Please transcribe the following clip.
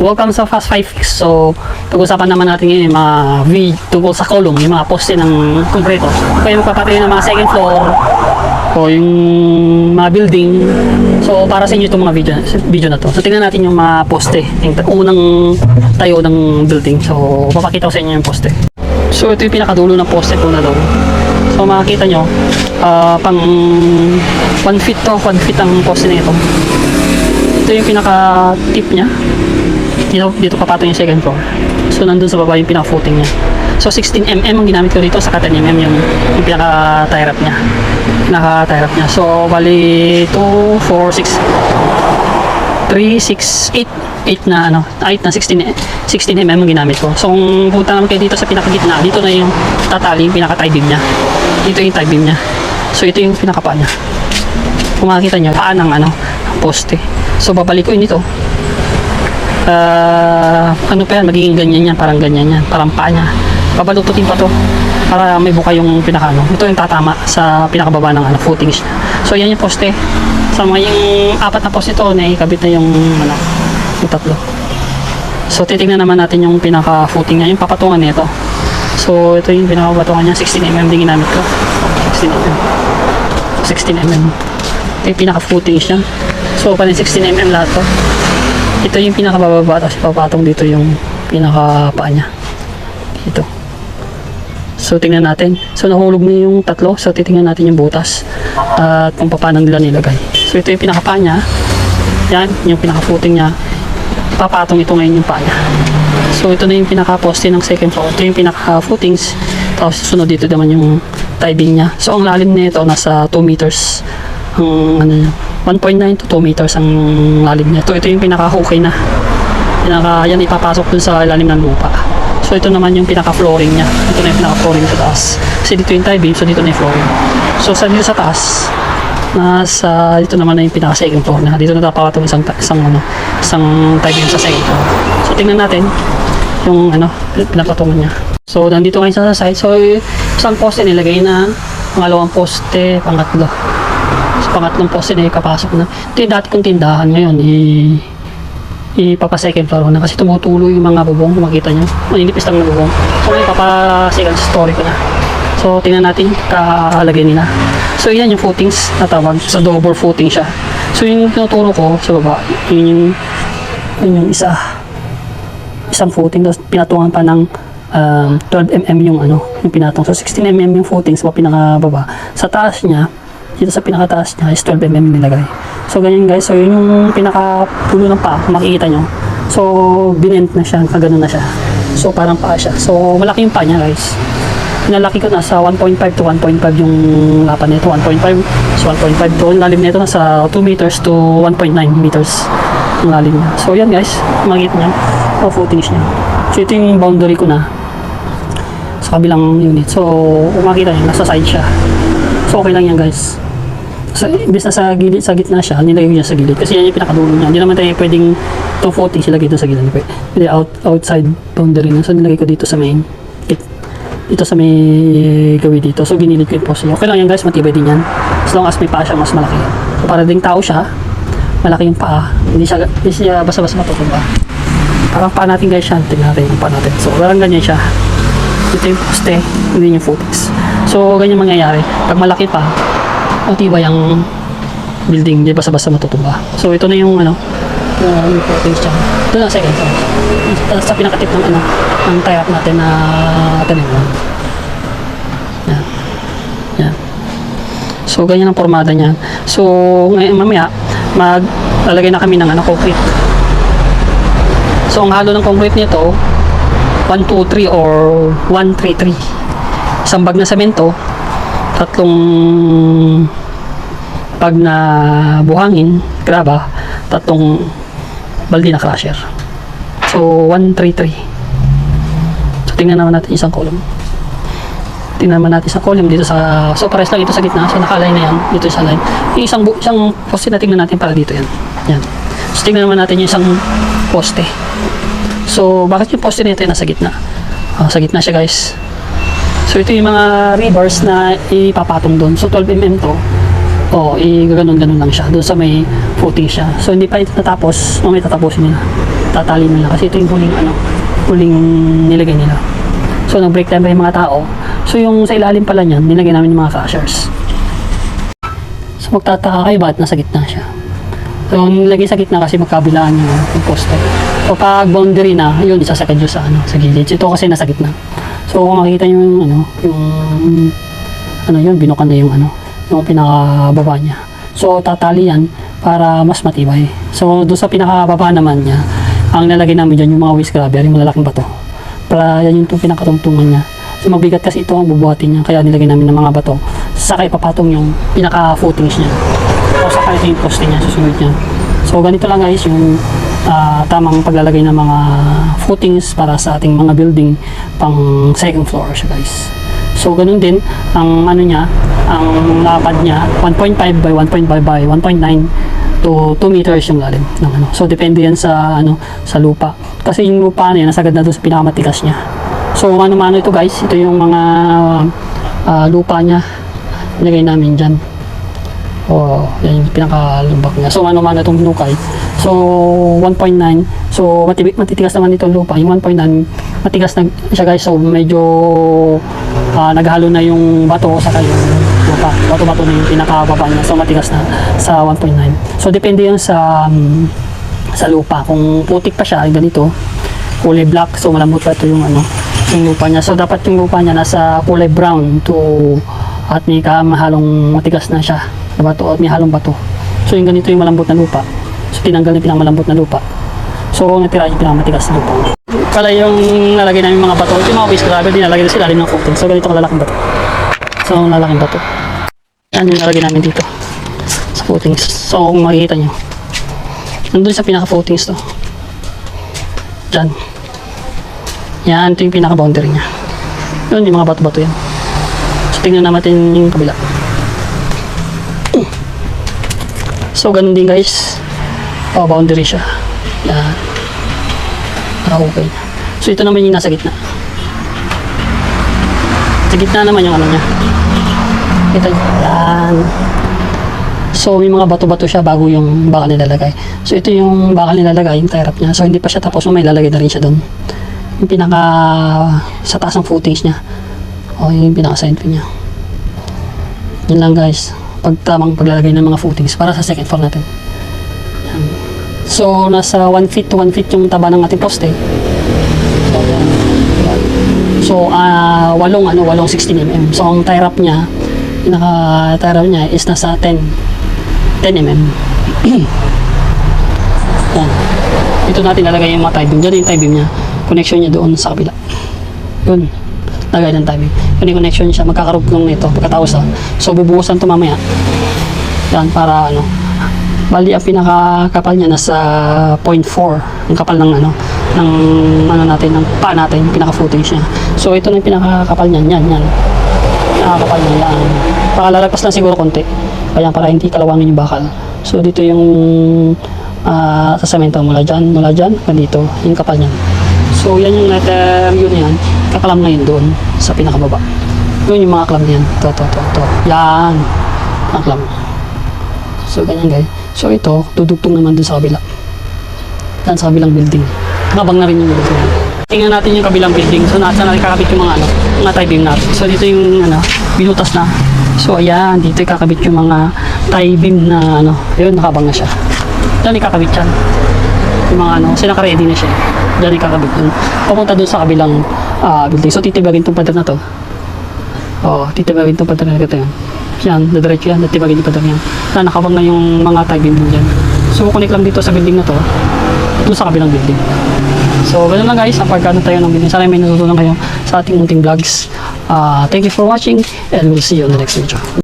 welcome sa Fast 5 Fix. So, pag-usapan naman natin ngayon yung mga V tungkol sa column, yung mga poste ng konkreto. Kaya magpapatayo ng mga second floor o yung mga building. So, para sa inyo itong mga video, video na to. So, tingnan natin yung mga poste. Yung unang tayo ng building. So, papakita ko sa inyo yung poste. So, ito yung pinakadulo ng poste po na daw. So, makikita nyo, ah, pang 1 feet to, 1 feet ang poste na ito. Ito yung pinaka-tip niya. Dito, dito papatong yung second floor. So, nandun sa baba yung pinaka-footing niya. So, 16mm ang ginamit ko dito sa 10mm yung, yung pinaka-tie wrap niya. Pinaka-tie wrap niya. So, bali 2, 4, 6, 3, 6, 8. 8 na ano, 8 na 16, 16mm ang ginamit ko. So, kung punta naman kayo dito sa pinakagitna, dito na yung tatali yung pinaka-tie beam niya. Dito yung tie beam niya. So, ito yung pinakapa niya. Kung makikita nyo, paan ng ano, poste. So, yun dito. Ah, ano pa yan, magiging ganyan yan, parang ganyan yan, parang paa niya. Babalututin pa to para may buka yung pinakano. Ito yung tatama sa pinakababa ng ano, footings niya. So, yan yung poste. Sa mga yung apat na poste ito, naikabit na yung ano, yung tatlo. So, titignan naman natin yung pinaka-footing niya, yung papatungan nito. So, ito yung pinakapatungan niya, 16mm din ginamit ko. 16mm. 16mm. Ito yung pinaka-footing siya. So, pa 16mm lahat to. Ito yung pinakabababa, tapos papatong dito yung pinaka-paa niya. Ito. So, tingnan natin. So, nahulog na yung tatlo. So, titingnan natin yung butas. At kung paano nila nilagay. So, ito yung pinaka-paa niya. Yan, yung pinaka-footing niya. Papatong ito ngayon yung paa niya. So, ito na yung pinaka-poste ng second floor. Ito yung pinaka-footings. Tapos, sunod dito naman yung beam niya. So, ang lalim nito nasa 2 meters. Ang ano niya, 1.9 to 2 meters ang lalim niya. Ito, yung pinaka-okay na. Pinaka, yan ipapasok dun sa ilalim ng lupa. So, ito naman yung pinaka-flooring niya. Ito na yung pinaka-flooring sa taas. Kasi dito yung tie beam, so dito na yung flooring. So, sa dito sa taas, nasa dito naman na yung pinaka second floor na dito na napapatong isang isang ano isang tie beam sa second floor so tingnan natin yung ano pinapatungan niya so nandito ngayon sa side so isang poste nilagay na pangalawang poste pangatlo so pangatlong poste na ikapasok na. Ito yung dati kong tindahan ngayon i ipapa second floor ko na kasi tumutulo yung mga bubong makita nyo. Maninipis lang na bubong. So ngayon papa second story ko na. So tingnan natin kahalagay nila. So yan yung footings na tawag? Sa double footing siya. So yung tinuturo ko sa baba yun yung yun yung isa. Isang footing tapos pinatungan pa ng um, 12mm yung ano yung pinatong. So 16mm yung footing sa pinakababa. Sa taas niya dito sa pinakataas niya is 12mm nilagay. So ganyan guys. So yun yung pinakapulo ng paa. Kung makikita nyo. So binent na siya. Kagano na siya. So parang paa siya. So malaki yung paa niya guys. Pinalaki ko nasa 1.5 to 1.5 yung lapan nito. 1.5 so 1.5 to yung lalim nito nasa 2 meters to 1.9 meters ang lalim niya. So yan guys. Makikita niya o footings niya. So ito yung boundary ko na sa kabilang unit. So kung makita niyo nasa side siya. So okay lang yan guys so imbes na sa gilid sa gitna siya nilagay niya sa gilid kasi yan yung pinakadulo niya hindi naman tayo pwedeng itong footings ilagay dito sa gilid pwede out, outside boundary na so nilagay ko dito sa main it, dito sa may gawin dito. So, ginilid ko yung niya. Okay lang yan guys, matibay din yan. As long as may paa siya, mas malaki. So, para ding tao siya, malaki yung paa. Hindi siya, hindi siya basta-basta matutumba. Parang paa natin guys yan. Tingnan natin yung paa natin. So, parang ganyan siya. Ito yung poste, hindi yung footings. So, ganyan mangyayari. Pag malaki pa, matibay ang building, hindi basta-basta matutumba. So, ito na yung ano, yung footings siya. Ito na second floor. Tapos sa pinakatip ng ano, ng tie up natin na tanim. Yan. Yan. So, ganyan ang formada niya. So, ngayon mamaya, maglalagay na kami ng ano, concrete. So, ang halo ng concrete nito, 1, 2, 3 or 1, 3, 3. Isang bag na semento, tatlong bag na buhangin, graba, tatlong baldi na crusher. So, 133. So, tingnan naman natin isang column. Tingnan naman natin isang column dito sa... So, pares lang ito sa gitna. So, nakalay na yan. Dito sa line. Yung isang, isang poste na tingnan natin para dito yan. Yan. So, tingnan naman natin yung isang poste. So, bakit yung poste nito nasa gitna? Ah, sa gitna siya, guys. So, ito yung mga rebars na ipapatong doon. So, 12mm to. O, i ganon-ganon lang siya. Doon sa may footing siya. So, hindi pa ito natapos. Mamaya tatapusin nila. tatali nila kasi ito yung huling ano, huling nilagay nila. So nag-break time pa yung mga tao. So yung sa ilalim pala niyan, nilagay namin yung mga cashers. So magtataka kayo bakit nasa gitna siya. So nilagay sa gitna kasi magkabilaan yung, yung poste. So pag boundary na, yun isasakad yun sa ano, sa gilid. Ito kasi nasa gitna. So kung makikita nyo yung ano, yung ano yun, binukan na yung ano, yung pinakababa niya. So tatali yan para mas matibay. So doon sa pinakababa naman niya, ang nalagay namin dyan yung mga waste grabber, yung malalaking bato. Para yan yung pinakatungtungan niya. So mabigat kasi ito ang bubuhatin niya, kaya nilagay namin ng mga bato. Saka ipapatong yung pinaka-footings niya. O saka ito yung poste niya, susunod niya. So ganito lang guys yung ah, tamang paglalagay ng mga footings para sa ating mga building pang second floor siya guys. So ganun din ang ano niya, ang lapad niya 1.5 by 1.5 by 1.9 to 2 meters yung lalim ng ano. So depende yan sa ano sa lupa. Kasi yung lupa na yan nasagad na doon sa pinakamatigas niya. So ano-mano ito guys, ito yung mga ah, lupa niya. Nilagay namin diyan. Oh, yan yung pinakalumbak niya. So ano-mano itong lukay. So 1.9. So matibig, matitigas naman itong lupa. Yung 1.9 matigas na siya guys. So medyo ah, naghalo na yung bato sa yung lupa. Bato-bato na yung pinakababa niya. So matigas na sa 1.9. So depende yun sa um, sa lupa. Kung putik pa siya, ganito, kulay black. So malambot pa ito yung ano, yung lupa niya. So dapat yung lupa niya nasa kulay brown to at may kamahalong matigas na siya bato at may halong bato. So yung ganito yung malambot na lupa. So tinanggal na pinakamalambot na lupa. So kung natira yung pinakamatigas na lupa. Pala yung nalagay namin mga bato, yung mga waste gravel, dinalagay na sila ilalim ng coating. So ganito kalalaking bato. So lalaking bato. Yan yung nalagay namin dito sa footings. So kung makikita nyo, nandun sa pinaka-footings to. Diyan. Yan, ito yung pinaka-boundary niya. Yun, yung mga bato-bato yan. So tingnan natin yung kabila. So ganun din guys. Oh, boundary siya. Yan. Ah, okay. So ito naman yung nasa gitna. Sa gitna naman yung ano niya. Ito yan. So may mga bato-bato siya bago yung bakal nilalagay. So ito yung bakal nilalagay, yung tie-up niya. So hindi pa siya tapos, may lalagay na rin siya doon. Yung pinaka sa taas ng footings niya. O yung pinaka side view niya. Yun lang guys. Pag tamang paglalagay ng mga footings para sa second floor natin. So nasa 1 feet to 1 feet yung taba ng ating poste. So, yan. Ah walong ano, walong 16 mm. So, ang tie wrap niya, pinaka tie wrap niya is nasa 10 10 mm. Yan. Ito natin lalagay yung mga tie beam. Diyan yung tie beam niya. Connection niya doon sa kabila. Yun. Lagay ng tie beam. Yun yung connection siya. Magkakarugtong nito pagkatapos ah. So, bubuhusan ito mamaya. Yan, para ano. Bali, ang pinakakapal niya nasa 0.4. Ang kapal ng ano, ng ano natin, ng pa natin, yung pinaka-footage niya. So, ito na yung pinakakapal niyan. Yan, yan. Pinakakapal niya. Yan. Para lalagpas lang siguro konti. Kaya para hindi kalawangin yung bakal. So, dito yung ah sa semento mula dyan, mula dyan, ganito, yung kapal niyan. So, yan yung letter yun yan. Kakalam na yun doon sa pinakababa. Yun yung mga clam niyan. To, to, to, to. Yan. Mga clam. So, ganyan guys. So, ito, dudugtong naman dun sa kabila. Yan sa kabilang building. Mabang na rin yung building. Tingnan natin yung kabilang building. So, nasa na kakabit yung mga ano, mga tie beam natin. So, dito yung ano, binutas na. So, ayan, dito kakabit yung mga tie beam na ano, yun, nakabang na siya. Diyan ikakabit yan. Yung mga ano, kasi naka-ready na siya. Diyan ikakabit dun. Papunta dun sa kabilang ah, building. So, titibagin tong pader na to. Oo, titibagin tong pader na ito yan. Yan, dadiretso yan, titibagin yung pader yan. Na nakabang na yung mga tie dun dyan. So, connect lang dito sa building na to. Doon sa kabilang building. So, ganun lang guys, ang pagkano tayo ng building. Sana may natutunan kayo sa ating munting vlogs. Ah, thank you for watching and we'll see you on the next video.